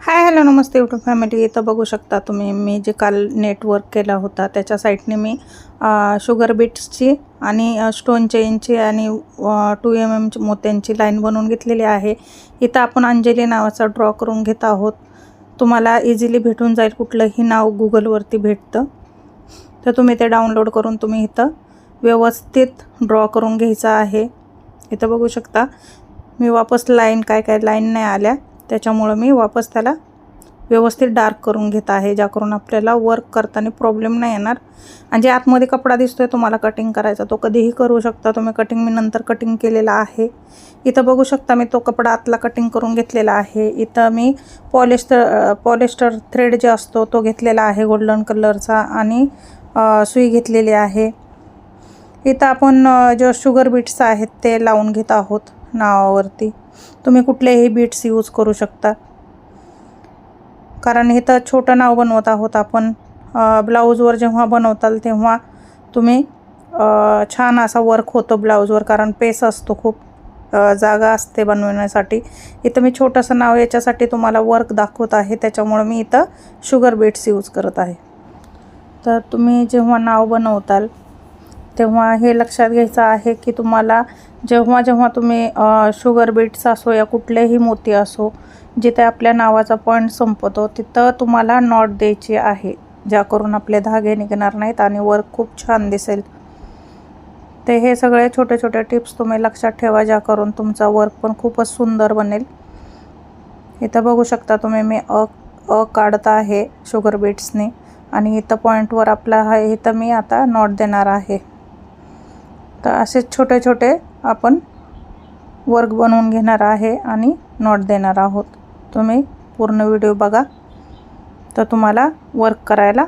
हाय hello नमस्ते YouTube family इथं बघू शकता तुम्ही मी जे काल नेटवर्क केला होता त्याच्या साईटने मी शुगर बीट्सची आणि स्टोन चेनची आणि टू एम एम मोत्यांची लाईन बनवून घेतलेली आहे. इथं आपण अंजली नावाचा ड्रॉ करून घेत आहोत. तुम्हाला इझिली भेटून जाईल कुठलंही नाव गुगलवरती भेटतं. तर तुम्ही ते डाउनलोड करून तुम्ही इथं व्यवस्थित ड्रॉ करून घ्यायचं आहे. इथं बघू शकता मी वापस लाईन काय काय लाईन नाही आल्या. त्याच्यामुळं मी वापस त्याला व्यवस्थित डार्क करून घेत आहे ज्याकरून आपल्याला वर्क करताना प्रॉब्लेम नाही येणार. आणि जे आतमध्ये कपडा दिसतो आहे तुम्हाला कटिंग करायचा तो कधीही करू शकता. तुम्ही कटिंग मी नंतर कटिंग केलेला आहे. इथं बघू शकता मी तो कपडा आतला कटिंग करून घेतलेला आहे. इथं मी पॉलिस्टर पॉलिस्टर थ्रेड जे असतो तो घेतलेला आहे गोल्डन कलरचा आणि सुई घेतलेली आहे. इथं आपण अ, जे शुगर बीट्स आहेत ते लावून घेत आहोत नावावरती. तुम्ही कुठलेही बीट्स यूज करू शकता. कारण इथं छोटं नाव बनवत आहोत आपण. ब्लाऊजवर जेव्हा बनवताल तेव्हा तुम्ही छान असा वर्क होतो ब्लाऊजवर कारण पेस असतो खूप. जागा असते बनवण्यासाठी. इथं मी छोटंसं नाव याच्यासाठी तुम्हाला वर्क दाखवत आहे. त्याच्यामुळं मी इथं शुगर बीट्स यूज करत आहे. तर तुम्ही जेव्हा नाव बनवताल तेव्हा हे लक्षात घ्यायचं आहे की तुम्हाला जेव्हा जेव्हा तुम्ही शुगर बीट्स असो या कुठलेही मोती असो जिथे आपल्या नावाचा पॉईंट संपतो तिथं तुम्हाला नॉट द्यायची आहे ज्या करून आपले धागे निघणार नाहीत आणि वर्क खूप छान दिसेल. ते हे सगळे छोटे छोटे टिप्स तुम्ही लक्षात ठेवा ज्या करून तुमचा वर्क पण खूपच सुंदर बनेल. इथं बघू शकता तुम्ही मी अ अ काढत आहे शुगर बीट्सने आणि इथं पॉईंटवर आपला आहे इथं मी आता नॉट देणार आहे. तर असे छोटे छोटे आपण वर्क बनवून घेणार आहे आणि नॉट देणार आहोत. तुम्ही पूर्ण व्हिडिओ बघा. तर तुम्हाला वर्क करायला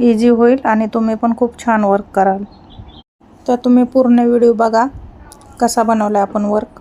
इझी होईल आणि तुम्ही पण खूप छान वर्क कराल. तर तुम्ही पूर्ण व्हिडिओ बघा. कसा बनवला आपण वर्क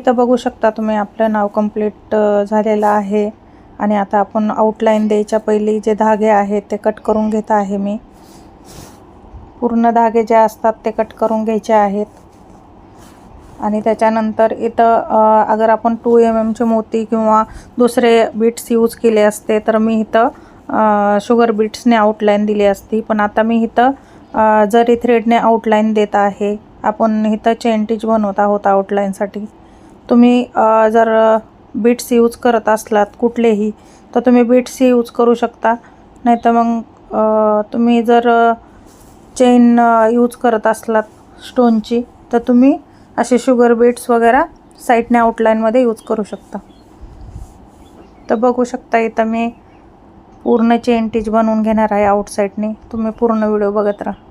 इथं बघू शकता तुम्ही आपलं नाव कंप्लीट झालेलं आहे. आणि आता आपण आउटलाईन द्यायच्या पहिली जे धागे आहेत ते कट करून घेत आहे मी. पूर्ण धागे जे असतात ते कट करून घ्यायचे आहेत. आणि त्याच्यानंतर इथं अगर आपण टू एम एमचे मोती किंवा दुसरे बीट्स यूज केले असते तर मी इथं शुगर बीट्सने आउटलाईन दिली असती. पण आता मी इथं जरी थ्रेडने आउटलाईन देत आहे आपण इथं चेंटीज बनवत आहोत आउटलाईनसाठी तुम्ही जर बीट्स यूज करत असलात कुठलेही तर तुम्ही बिट्स यूज करू शकता. नाही तर मग तुम्ही जर चेन यूज करत असलात स्टोनची तर तुम्ही असे शुगर बीट्स वगैरे साईडने आउटलाईनमध्ये यूज करू शकता. तर बघू शकता इथं मी पूर्ण चेन टीच बनवून घेणार आहे आउटसाईडने तुम्ही पूर्ण व्हिडिओ बघत राहा.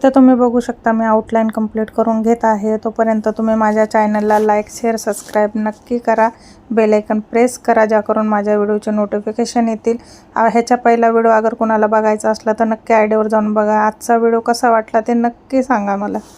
इथं तुम्ही बघू शकता मी आउटलाईन कंप्लीट करून घेत आहे. तोपर्यंत तुम्ही माझ्या चॅनलला लाईक शेअर सबस्क्राईब नक्की करा. बेलायकन प्रेस करा ज्याकरून माझ्या व्हिडिओचे नोटिफिकेशन येतील. ह्याच्या पहिला व्हिडिओ अगर कोणाला बघायचा असला तर नक्की आयडीवर जाऊन बघा. आजचा व्हिडिओ कसा वाटला ते नक्की सांगा मला.